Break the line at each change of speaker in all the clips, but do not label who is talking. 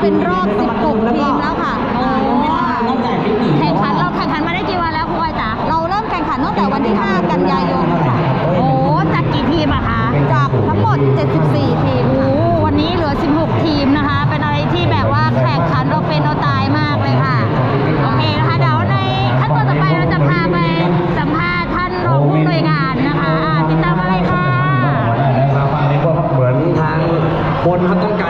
เป็
นรอบ 16 ทีมแล้วค่ะ
โอ้แข่งขันเราแข่งขันมาได้กี่วันแล้วคุณออยจ๋า
เราเริ่มแข่งขันตั้งแต่วันที่ 5 กันยายนค่ะ
โอ้จัดกี่ทีมอะคะ
จากทั้งหมด 74 ทีม
โอ้
ค่ะ
วันนี้เหลือ 16 ทีมนะคะ เป็นอะไรที่แบบว่าแข่งขันเราเป็นเราตายมากเลยค่ะ โอเคนะคะเดี๋ยวในขั้นตอนต่อไปเราจะพาไปสัมภาษณ์ท่านรองผู้อำนวยการนะคะอ่าติดตามมาเลยค่ะ
เหมือนทางคนเขาต้องการ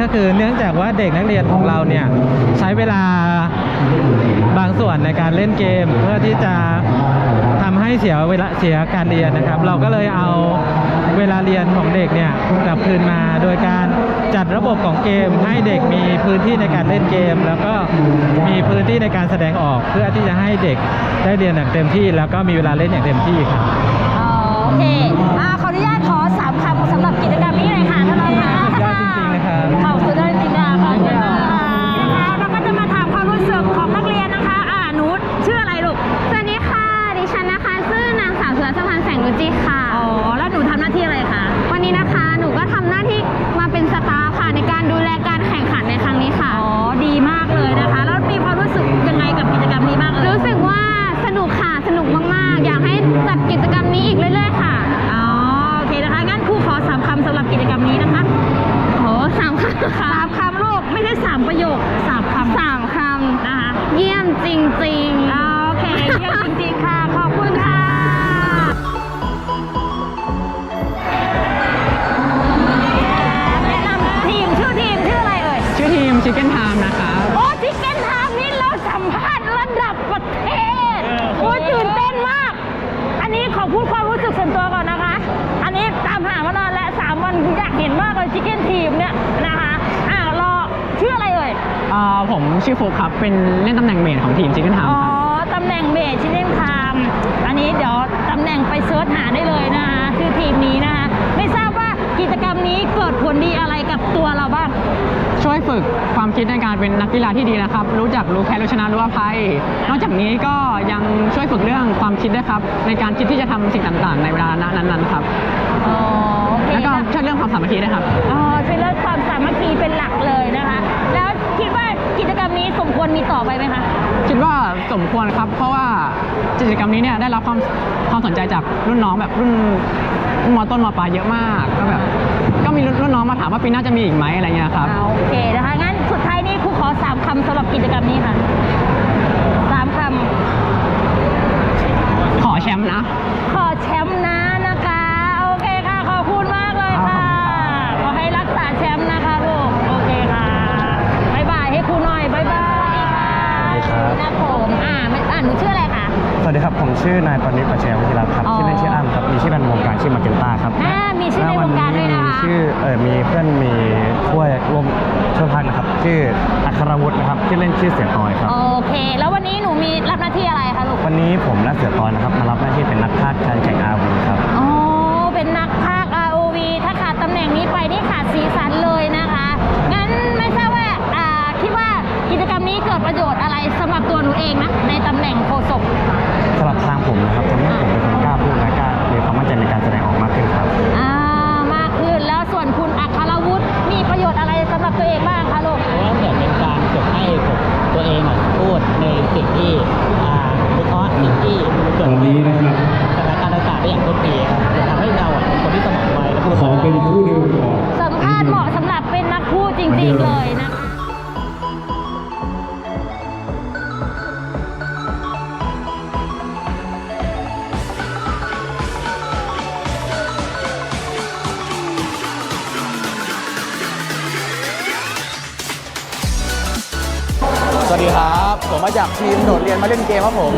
ก็คื
อเนื่อง
จากว่าเด็กนักเรียนของเราเนี่ยใช้เวลาบางส่วนในการเล่นเกม เพื่อที่จะทำให้เสียเวลาเสียการเรียนนะครับ เราก็เลยเอาเวลาเรียนของเด็กเนี่ยกลับคืนมาโดยการจัดระบบของเกม ให้เด็กมีพื้นที่ในการเล่นเกม แล้วก็มีพื้นที่ในการแสดงออก เพื่อที่จะให้เด็กได้เรียนอย่างเต็มที่ แล้วก็มีเวลาเล่นอย่างเต็มที่ครับ
อ่ยอ่า
ผมชื่อโฟกครับ เป็นเล่นตำแหน่งเมนของทีม Chicken Time
อ๋อ
ครับ
ตำแหน่งเบสชิคเก้นทามอันนี้เดี๋ยวตำแหน่งไปเซิร์ชหาได้เลยนะคะชื่อทีมนี้นะคะไม่ทราบว่ากิจกรรมนี้เกิดผลดีอะไรกับตัวเราบ้าง
ช่วยฝึกความคิดในการเป็นนักกีฬาที่ดีนะครับ รู้จักรู้แพ้รู้ชนะรู้อภัย นอกจากนี้ก็ยังช่วยฝึกเรื่องความคิดด้วยครับ ในการคิดที่จะทำสิ่งต่างๆ ในเวลานั้นๆครับ
อ๋อโอเค
แล้วก็
ค่ะ
ช่วยเรื่องความสามัคคีด้วยครับ
อ๋อใช้เรื่องความสามัคคีเป็นหลักเลยนะคะ แล้วคิดว่ากิจกรรมนี้สมควรมีต่อไปไหมคะ
คิดว่าสมควรครับ เพราะว่ากิจกรรมนี้เนี่ยได้รับความความสนใจจากรุ่นน้องแบบรุ่นมต้นมปลายเยอะมากก็แบบก็มีรุ่นน้องมาถามว่าปีหน้าจะมีอีกไหมอะไรเงี้ยครับ
เอาโอเคนะคะงั้นสุดท้ายนี้ครูขอสามคำสำหรับกิจกรรมนี้ค่ะสามค
ขอแชมป์นะำ
ขอแชมป์
ดีครับ ผมชื่อนายปณิตปัจเชยวิชิรัตน์ครับ
อ๋อ
ชื่อเล่นชื่ออ้ำครับ มีชื่อเป็นวงการชื่อมาเกนต้าครับ
อ่ามีชื่อในวงการด้วยนะคะ
มีชื่อเออมีเพื่อนมีช่วยร่วมช่วยพักนะครับชื่ออัครวุฒินะครับชื่อเล่นชื่อเสียตอยครับ
โอเค แล้ววันนี้หนูมีรับหน้าที่อะไรคะลูก
วันนี้ผมและเสือตอยนะครับมารับหน้าที่เป็นนักพากย์การแข่งอาวีครับ
อ๋อ เป็นนักพากย์ ROV ถ้าขาดตำแหน่งนี้ไปนี่ขาดสีสันเลยนะคะ งั้นไม่ทราบว่าอ่าคิดว่ากิจกรรมนี้เกิดประโยชน์อะไรสำหรับตัวหนูเองนะในตำแหน่งโฆษก
สำหรับทาง ผมนะครับทำให้ผมเป็นคน
วัสดีครับ ผมมาจากทีมโดดเรียนมาเล่นเกมครับผม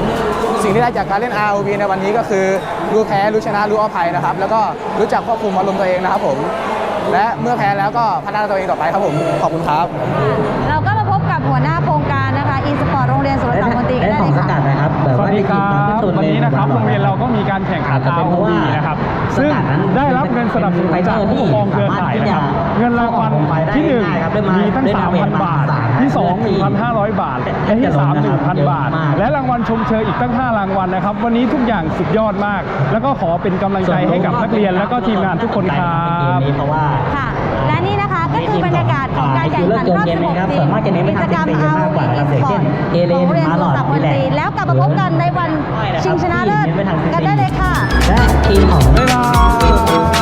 สิ่งที่ได้จากการเล่น ROV ในวันนี้ก็คือรู้แพ้รู้ชนะรู้อภัยนะครับ แล้วก็รู้จักควบคุมอารมณ์ตัวเองนะครับผม และเมื่อแพ้แล้วก็พัฒนาตัวเองต่อไปครับผม ขอบคุณครับ
เราก็มาพบกับหัวหน้าโครงการนะคะอีสปอร์ตโรงเรียนสุรศักดิ์มนตรีกันได้เลยค่ะ
สวัสดีครับ วันนี้นะครับโรงเรียนเราก็มีการแข่งขัน ROV นะครับ ซึ่งได้รับเงิ น
นสนับสนุนจากผู้ปกครองเครือข่ายนะครับเงินรางวัลที่หนึ่งมีตั้ง 3,000 บาท ที่สอง1,500 บาทและที่สาม1,000 บาท และรางวัลชมเชยอีกตั้ง 5 รางวัลนะครับ วันนี้ทุกอย่างสุดยอดมาก แล้วก็ขอเป็นกำลังใจให้กับนักเรียน และก็ทีมงานทุกคนครับ
เพราะว่า
ค่ะและนี่นะคะก็คือบรรยากาศของการแข่งขันรอบ16ทีม
ส่วนมากจะเน้นไป
กิ
ทาง
จกรรม
เทคนิค
ROV
มากกว่านะครับ
Esport
อย่างเช่นเอเลน
ของโรงเรียน
ม้าหล
สุ
อด
สักดิ์มนตรี
นี่แหละ
แล้วกลับมาพบกันในวันชิงชนะเลิศ
หรือ
กันได้เลยค่ะ
และทีมของ
บ๊ายบาย